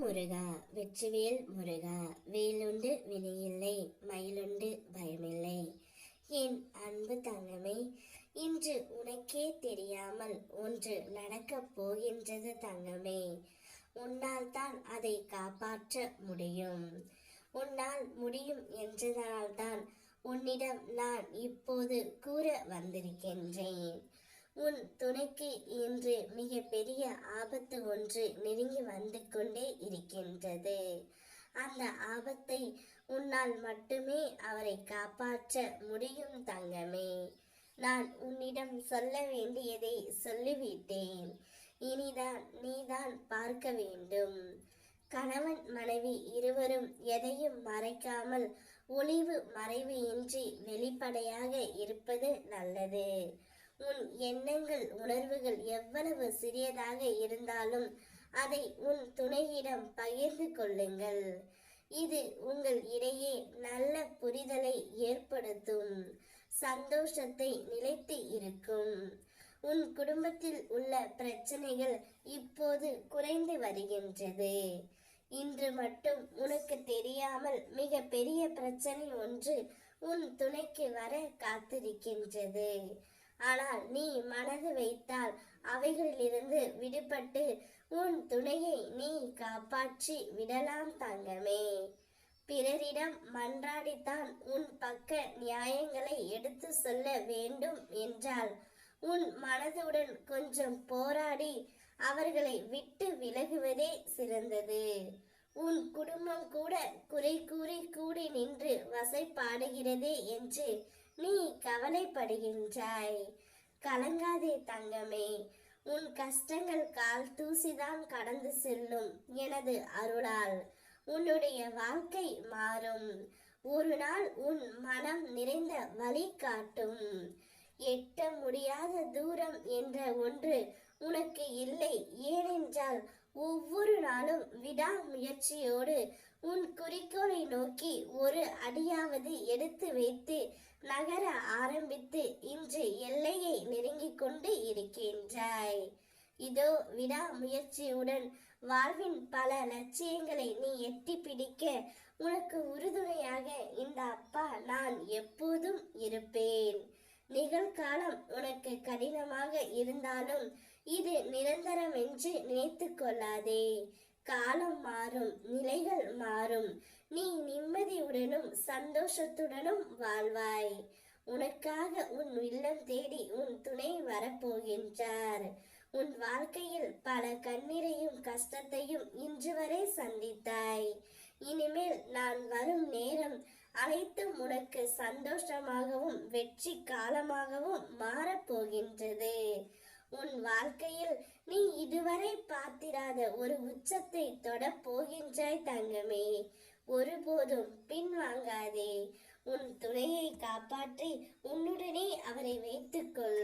முருகா வெற்றிவேல் முருகா வேலுண்டு வினையில்லை மயிலுண்டு பயமில்லை. என் அன்பு தங்கமே இன்று உனக்கே தெரியாமல் ஒன்று நடக்கப் போகின்றது தங்கமே. உன்னால் தான் அதை காப்பாற்ற முடியும். உன்னால் முடியும் என்றதனால்தான் உன்னிடம் நான் இப்போது கூற வந்திருக்கின்றேன். உன் துணைக்கு இன்று மிக பெரிய ஆபத்து ஒன்று நெருங்கி வந்து கொண்டே இருக்கின்றது. அந்த ஆபத்தை உன்னால் மட்டுமே அவரை காப்பாற்ற முடியும் தங்கமே. நான் உன்னிடம் சொல்ல வேண்டியதை சொல்லிவிட்டேன். இனிதான் நீதான் பார்க்க வேண்டும். கணவன் மனைவி இருவரும் எதையும் மறைக்காமல் ஒளிவு மறைவு இன்றி வெளிப்படையாக இருப்பது நல்லது. உன் எண்ணங்கள் உணர்வுகள் எவ்வளவு சிறியதாக இருந்தாலும் அதை உன் துணையிடம் பகிர்ந்து கொள்ளுங்கள். இது உங்கள் இடையே நல்ல புரிதலை ஏற்படுத்தும் சந்தோஷத்தை நிலைத்து இருக்கும். உன் குடும்பத்தில் உள்ள பிரச்சனைகள் இப்போது குறைந்து வருகின்றது. இன்று மட்டும் உனக்கு தெரியாமல் மிக பெரிய பிரச்சனை ஒன்று உன் துணைக்கு வர காத்திருக்கின்றது. ஆனால் நீ மனது வைத்தால் அவைகளிலிருந்து விடுபட்டு உன் துணையை நீ காப்பாற்றி விடலாம் தங்கமே. பிறரிடம் மன்றாடித்தான் உன் பக்க நியாயங்களை எடுத்து சொல்ல வேண்டும் என்றால் உன் மனதுடன் கொஞ்சம் போராடி அவர்களை விட்டு விலகுவதே சிறந்தது. உன் குடும்பம் கூட குறை கூறி கூடி நின்று வசைப்பாடுகிறதே என்று நீ கவலைப்படுகின்றாய். கலங்காதே தங்கமே உன் கஷ்டங்கள் கால் தூசிதான் கடந்து செல்லும் எனது அருளால். உன்னுடைய வாழ்க்கை மாறும். ஒரு நாள் உன் மனம் நிறைந்த வழி காட்டும். எட்ட முடியாத தூரம் என்ற ஒன்று உனக்கு இல்லை. ஏனென்றால் ஒவ்வொரு நாளும் விடாமுயற்சியோடு உன் குறிக்கோளை நோக்கி ஒரு அடியாவது எடுத்து வைத்து நகர ஆரம்பித்து இன்று எல்லையை நெருங்கிக் கொண்டு இருக்கின்றாய் இதோ விடாமுயற்சியுடன் வாழ்வின் பல லட்சியங்களை நீ எட்டி பிடிக்க உனக்கு உறுதுணையாக இந்த அப்பா நான் எப்போதும் இருப்பேன். நிகழ்காலம் உனக்கு கடினமாக இருந்தாலும் இது நிரந்தரம் என்று நினைத்து கொள்ளாதே. காலம் மாறும் நிலைகள் மாறும். நீ நிம்மதியுடனும் சந்தோஷத்துடனும் வாழ்வாய். உனக்காக உன் இல்லம் தேடி உன் துணை வரப்போகின்றார். உன் வாழ்க்கையில் பல கண்ணீரையும் கஷ்டத்தையும் இன்று வரை சந்தித்தாய். இனிமேல் நான் வரும் நேரம் அனைத்தும் உனக்கு சந்தோஷமாகவும் வெற்றி காலமாகவும் மாறப்போகின்றது. உன் வாழ்க்கையில் நீ இதுவரை பார்த்திராத ஒரு உச்சத்தை தொட போகின்றாய் தங்கமே. ஒருபோதும் பின்வாங்காதே. உன் துணையை காப்பாற்றி உன்னுடனே அவரை வைத்துக்கொள்.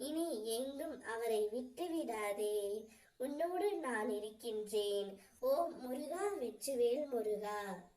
இனி எங்கும் அவரை விட்டுவிடாதே. உன்னோடு நான் இருக்கின்றேன். ஓ முருகா வெற்றிவேல் முருகா.